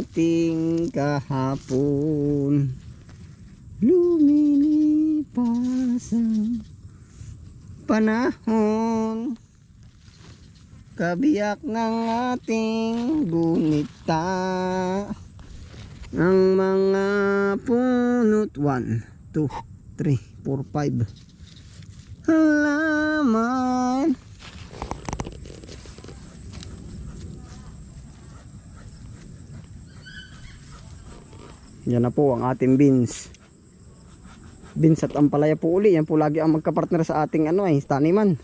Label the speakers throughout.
Speaker 1: ating kahapon. Lumilipas ang panahon. Kabiyak ng ating gunita. Ang mga punot 1, 2, 3, 4, 5 Halaman Yan na po ang ating beans. Beans at ampalaya po uli. Yan po lagi ang magkapartner sa ating ano eh, taniman.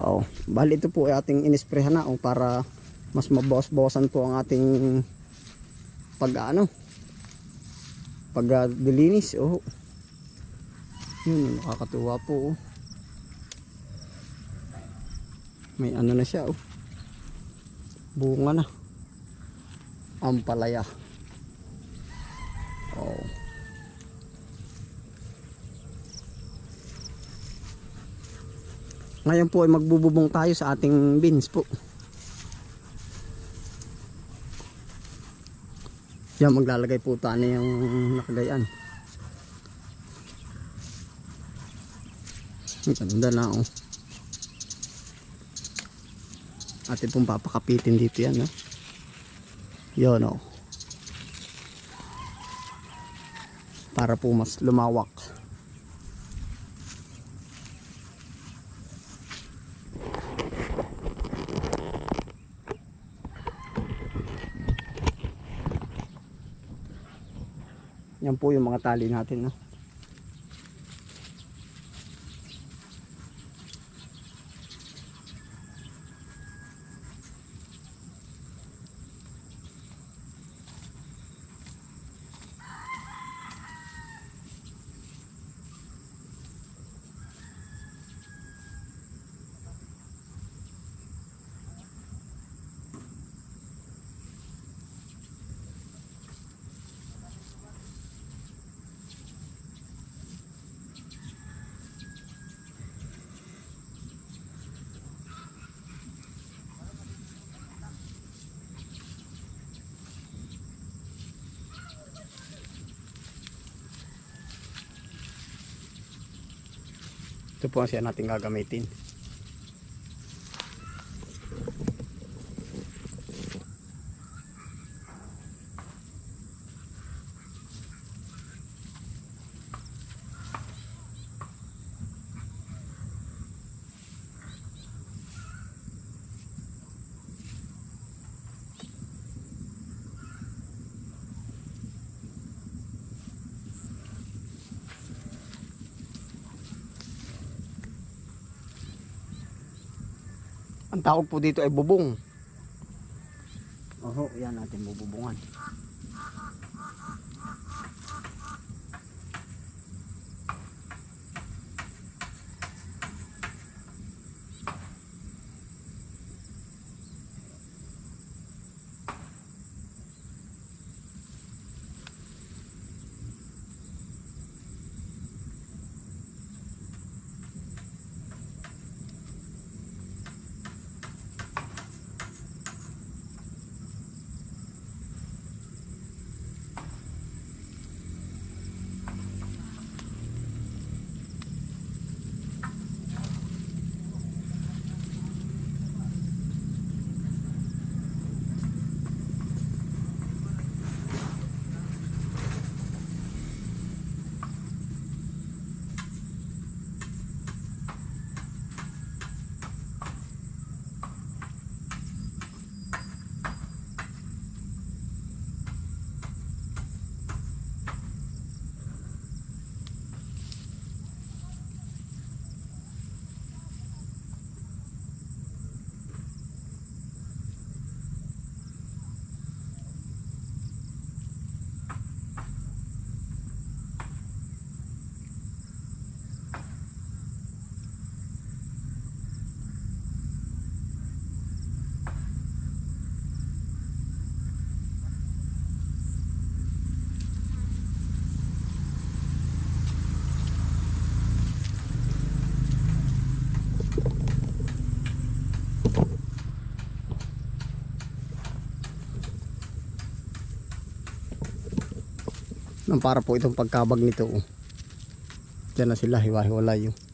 Speaker 1: Oh, bali ito po ay ating inisprehan na oh, para mas mabawas-bawasan po ang ating pag ano pag ah, dilinis oh. Yun, nakakatuwa po oh. May ano na siya oh. Bunga na. Ampalaya. Oh. Ngayon po ay magbububong tayo sa ating beans po. Yan maglalagay po tayo yung nakagayan. Ang ganda na oh. Atin pong papakapitin dito yan. No? Yun oh. Para po mas lumawak. Yan po yung mga tali natin. No? Po ang siya natin gagamitin. Ang tawag po dito ay bubong. Oho, yan natin bububungan. Para po itong pagkabag nito. Oh. Diyan na sila, hiwa-hiwalay. Oh.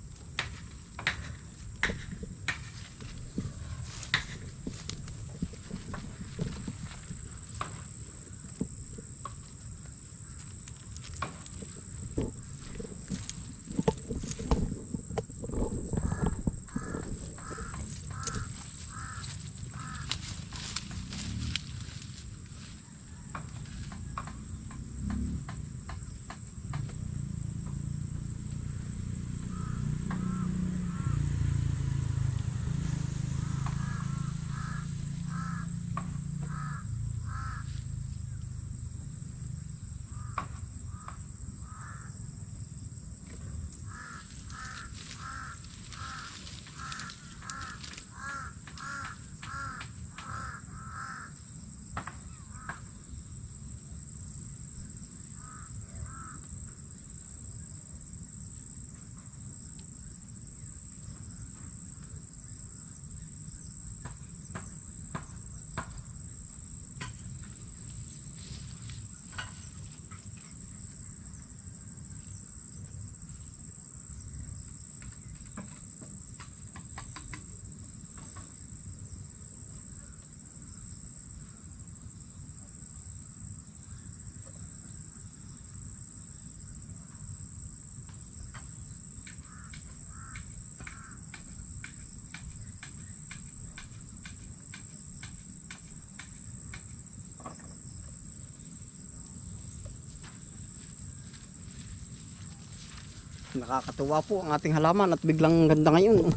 Speaker 1: Nakakatuwa po ang ating halaman at biglang ganda ngayon. oh.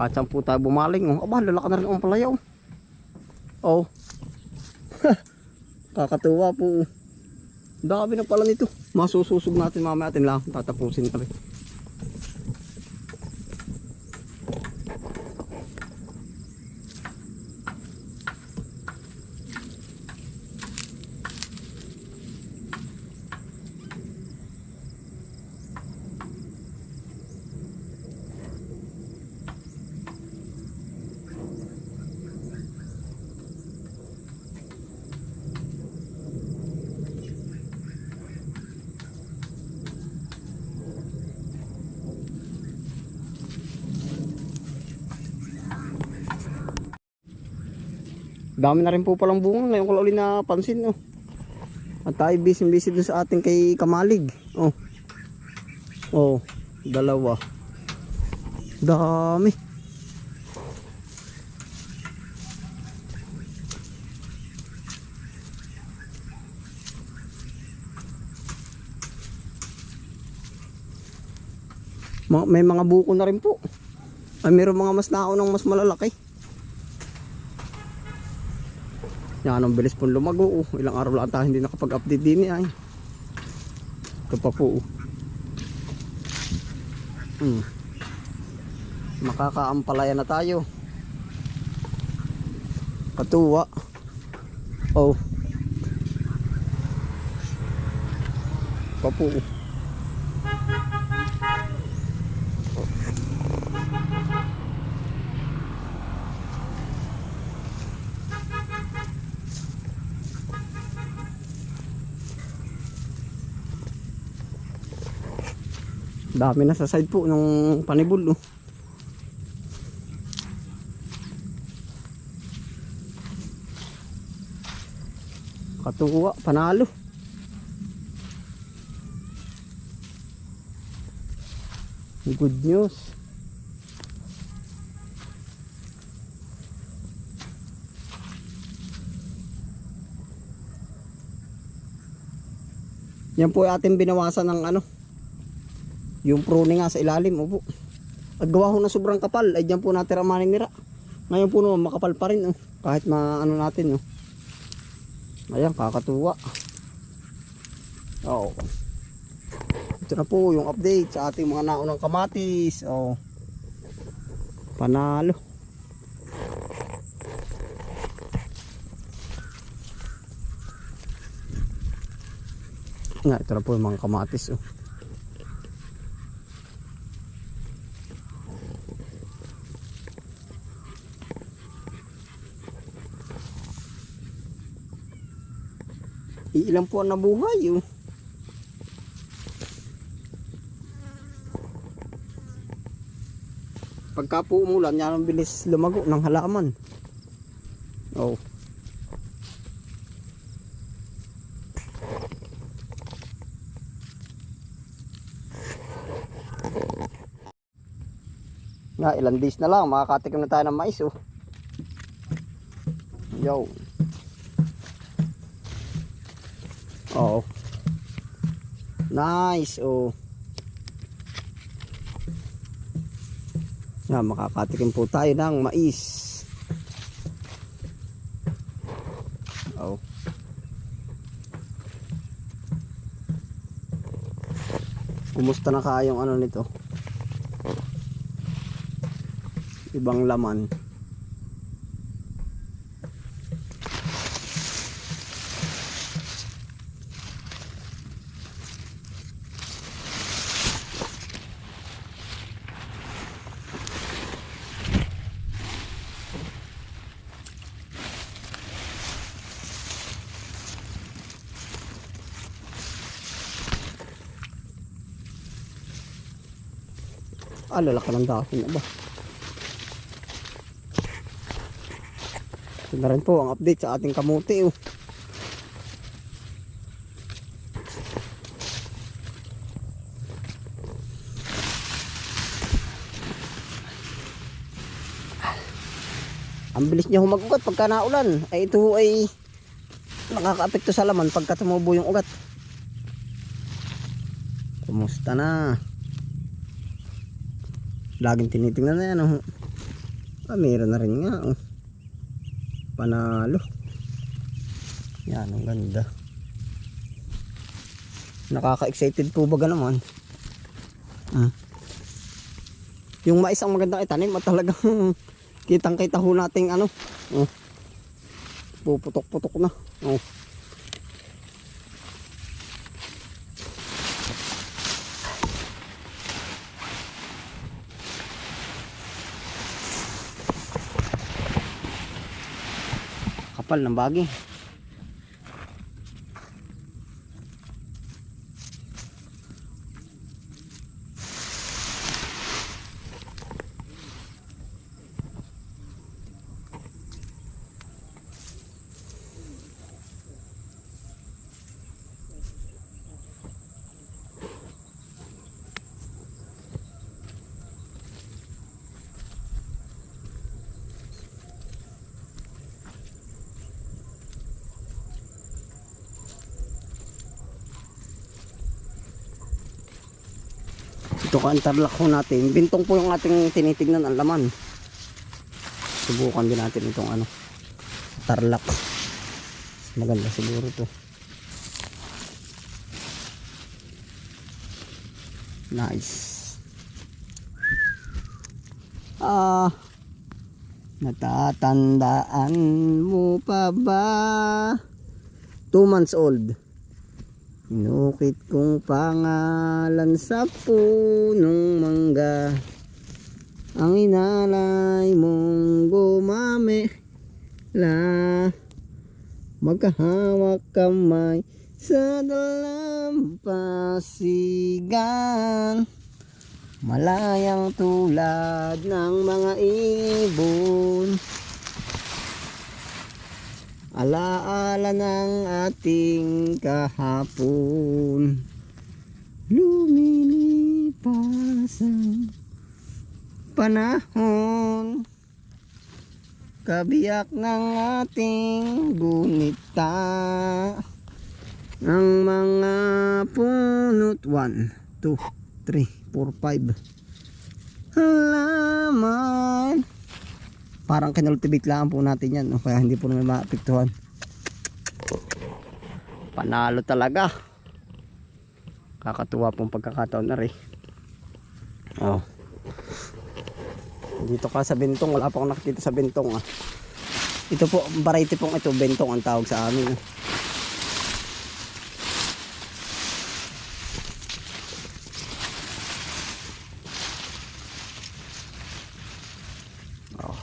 Speaker 1: Saan po tayo bumaling. Oh. Aba, lalaka na rin ang palaya. Oh. oh. Kakatuwa po. Dami na pala nito. Masususog natin mamaya atin lang. Tatapusin pa rin. Dami na rin po palang bunga. Ngayon ko lang uli napansin. Oh. At tayo busy-busy dun sa ating kay Kamalig. Oh. Oh, dalawa. Dami. Ma- May mga buko na rin po. Ay, meron mga mas naunang mas malalaki. Yan ang bilis pong lumago. Oh. Ilang araw lang tayo hindi nakapag-update din eh, ay. Ito pa po. oh. Hmm. Makakaampalaya na tayo. Katuwa. Oh. Pa po. oh. Dami na sa side po nung panibol. Oh. Katuwa, panalo. Good news. Yan po ating binawasan ng ano, yung pruning nga sa ilalim, opo. At gawa ho na sobrang kapal, ay dyan po natin ramanin nira. Ngayon po naman makapal pa rin, oh. kahit maano natin. Oh. Ayan, kakatuwa. Oo. Ito na po yung update sa ating mga naunang kamatis. Oh. Panalo. Nga, ito na po yung mga kamatis. Oh. ilan po ang nabuhay oh. pagka po umulan yan ang bilis lumago ng halaman. Oh. Na ilang days na lang makakatikim na tayo ng mais oh. Yo. Oo. Nice, oh. Nga, makakatikim po tayo ng mais. Oh. Kumusta na kaya yung ano nito? Ibang laman. Ah, lalaki ng dahon na ba? Ito po ang update sa ating kamuti. Oh. Ang bilis niya humagugat pagka naulan. Ay ito ay nakakaapekto sa laman pagka tumubo yung ugat. Kumusta na? Laging tinitingnan na yan. Oh. Ah, meron na rin nga. Oh. Panalo. Yan, ang ganda. Nakaka-excited po baga naman. Ah. Yung mais ang magandang itanim at talagang kitang kita ho nating ano. Oh. Puputok-putok na. Oh. Kapal ng bagi. Ito ka interlock ho natin. Bintong po yung ating tinitignan ang laman. Subukan din natin itong ano. Tarlac. Maganda siguro to. Nice. Ah. Natatandaan mo pa ba? Two months old. Inukit kong pangalan sa punong mangga. Ang inalay mong gumami la Magkahawak kamay sa dalampasigan Malayang tulad ng mga ibon Alaala ng ating kahapon. Lumilipas ang panahon. Kabiyak ng ating gunita. Ang mga punot. 1, 2, 3, 4, 5 Halaman parang kinultivate lang po natin yan no? kaya hindi po naman maapektuhan panalo talaga kakatuwa pong pagkakataon na rin oh. dito ka sa bentong wala pa akong nakikita sa bentong ah. ito po variety pong ito bentong ang tawag sa amin ah. Oh.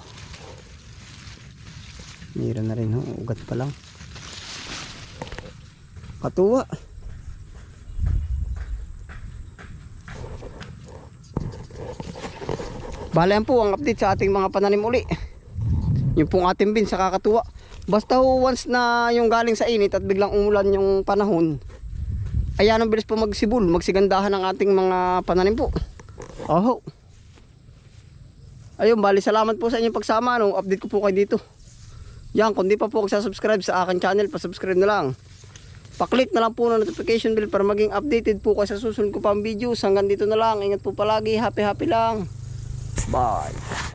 Speaker 1: Meron na rin ho, ugat pa lang. Katuwa. Bale yan po ang update sa ating mga pananim uli. Yung pong ating bin sa kakatuwa. Basta once na yung galing sa init at biglang umulan yung panahon, ayan ang bilis po magsibol, magsigandahan ang ating mga pananim po. Oho. Ayun, bali salamat po sa inyong pagsama. Ano, update ko po kayo dito. Yan, kung di pa po subscribe sa akin channel, pa-subscribe na lang. Paklik na lang po ng notification bell para maging updated po kayo sa susunod ko pang videos. Hanggang dito na lang. Ingat po palagi. Happy happy lang. Bye.